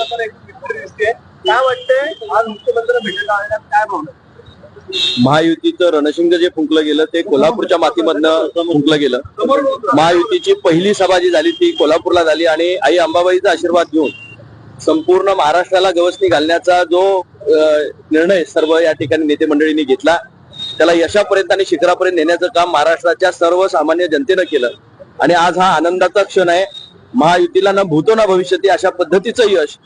करताना एक victory दिसते. काय वाटतंय? आज मुख्यमंत्र्यांना भेटायला आलेल्या काय भावना? महायुतीचं रणशिंग जे फुंकलं गेलं ते कोल्हापूरच्या मातीमधनं फुंकलं गेलं. महायुतीची पहिली सभा जी झाली ती कोल्हापूरला झाली आणि आई अंबाबाईचा आशीर्वाद घेऊन संपूर्ण महाराष्ट्राला गवसणी घालण्याचा जो निर्णय सर्व या ठिकाणी नेते मंडळींनी घेतला त्याला यशापर्यंत आणि शिखरापर्यंत नेण्याचं काम महाराष्ट्राच्या सर्वसामान्य जनतेनं केलं. आणि आज हा आनंदाचा क्षण आहे. महायुतीला ना भूतो ना भविष्यती अशा पद्धतीचं यश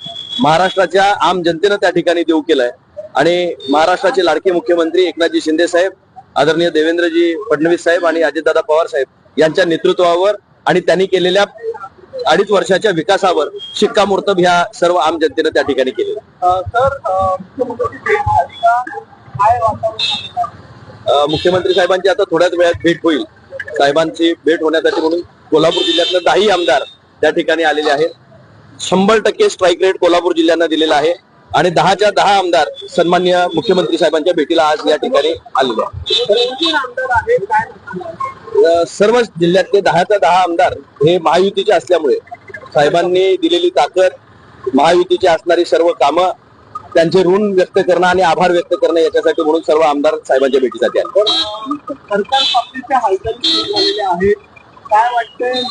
महाराष्ट्राच्या आम जनतेनं त्या ठिकाणी देऊ केलंय. आणि महाराष्ट्राचे लाडके मुख्यमंत्री एकनाथजी शिंदे साहेब आदरणीय देवेंद्रजी फडणवीस साहेब आणि अजितदादा पवार साहेब यांच्या नेतृत्वावर आणि त्यांनी केलेल्या अडीच वर्षाच्या विकासावर शिक्कामोर्तब ह्या सर्व आम जनतेनं त्या ठिकाणी केले मुख्यमंत्री साहेबांची आता थोड्याच वेळात भेट होईल. साहेबांची भेट होण्यासाठी म्हणून कोल्हापूर जिल्ह्यातलं दहाही आमदार त्या ठिकाणी आलेले आहेत. शंभर टक्के स्ट्राईक रेट कोल्हापूर जिल्ह्यांना दिलेला आहे. आणि दहाच्या दहा आमदार सन्मान्य मुख्यमंत्री साहेबांच्या भेटीला आज या ठिकाणी आलेले सर्व जिल्ह्यातले दहाच्या दहा आमदार हे महायुतीचे असल्यामुळे साहेबांनी दिलेली ताकद महायुतीची असणारी सर्व कामं त्यांचे ऋण व्यक्त करणं आणि आभार व्यक्त करणं याच्यासाठी म्हणून सर्व आमदार साहेबांच्या भेटीसाठी आले. काय वाटतंय?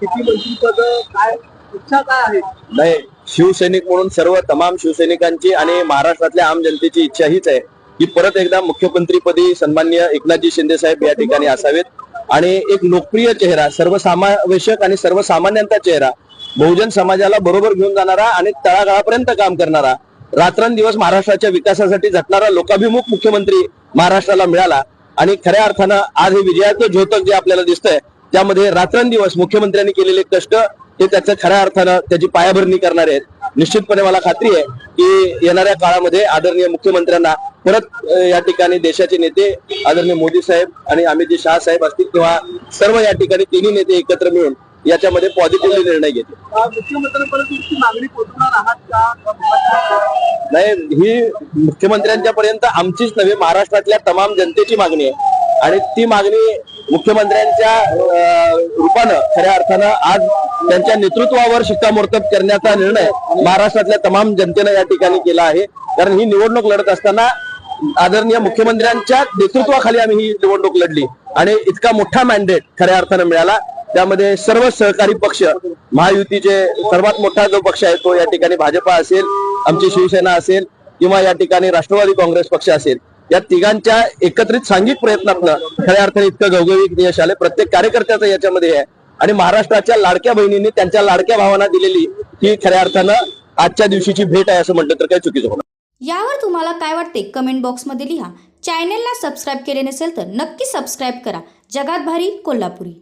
किती मंत्रीपद काय इच्छा काय आहे? नाही शिवसैनिक म्हणून सर्व तमाम शिवसैनिकांची आणि महाराष्ट्रातल्या आम जनतेची इच्छा हीच आहे की परत एकदा मुख्यमंत्रीपदी सन्मान्य एकनाथजी शिंदे साहेब या ठिकाणी असावेत. आणि एक लोकप्रिय चेहरा सर्वसामावेशक आणि सर्वसामान्यांचा चेहरा बहुजन समाजाला बरोबर घेऊन जाणारा आणि तळागाळापर्यंत काम करणारा रात्रंदिवस महाराष्ट्राच्या विकासासाठी झटणारा लोकाभिमुख मुख्यमंत्री महाराष्ट्राला मिळाला. आणि खऱ्या अर्थानं आज हे विजयाचं झोतक जे आपल्याला दिसतंय त्यामध्ये रात्रंदिवस मुख्यमंत्र्यांनी केलेले कष्ट हे त्याचं खऱ्या अर्थानं त्याची पायाभरणी करणारे आहेत. निश्चितपणे मला खात्री आहे की येणाऱ्या काळामध्ये आदरणीय मुख्यमंत्र्यांना परत या ठिकाणी देशाचे नेते आदरणीय मोदी साहेब आणि अमित शाह साहेब असतील किंवा सर्व या ठिकाणी तिन्ही नेते एकत्र मिळून याच्यामध्ये पॉझिटिव्हली निर्णय घेतील. मुख्यमंत्र्यांपर्यंत मागणी पोहोचणार आहात का? नाही ही मुख्यमंत्र्यांच्या पर्यंत आमचीच नव्हे महाराष्ट्रातल्या तमाम जनतेची मागणी आहे. आणि ती मागणी मुख्यमंत्र्यांच्या रूपानं खऱ्या अर्थानं आज त्यांच्या नेतृत्वावर शिक्कामोर्तब करण्याचा निर्णय महाराष्ट्रातल्या तमाम जनतेनं या ठिकाणी केला आहे. कारण ही निवडणूक लढत असताना आदरणीय मुख्यमंत्र्यांच्या नेतृत्वाखाली आम्ही ही निवडणूक लढली. आणि इतका मोठा मॅन्डेट खऱ्या अर्थानं मिळाला. त्यामध्ये सर्व सहकारी पक्ष महायुतीचे सर्वात मोठा जो पक्ष आहे तो या ठिकाणी भाजपा असेल. आमची शिवसेना असेल किंवा या ठिकाणी राष्ट्रवादी काँग्रेस पक्ष असेल या तिघांच्या एकत्रित सांघिक प्रयत्नातनं खऱ्या अर्थाने इतकं गवगवीत यश आले प्रत्येक कार्यकर्त्याचं याच्यामध्ये आहे. आणि महाराष्ट्राच्या लाडक्या बहिणींनी त्यांच्या लाडक्या भावांना दिलेली ही खऱ्या अर्थानं आजच्या दिवशीची भेट आहे असं म्हटलं तर काही चुकीचं होणार यावर तुम्हाला काय वाटते? कमेंट बॉक्समध्ये लिहा. चॅनेलला सबस्क्राईब केले नसेल तर नक्की सबस्क्राईब करा. जगात भारी कोल्हापुरी.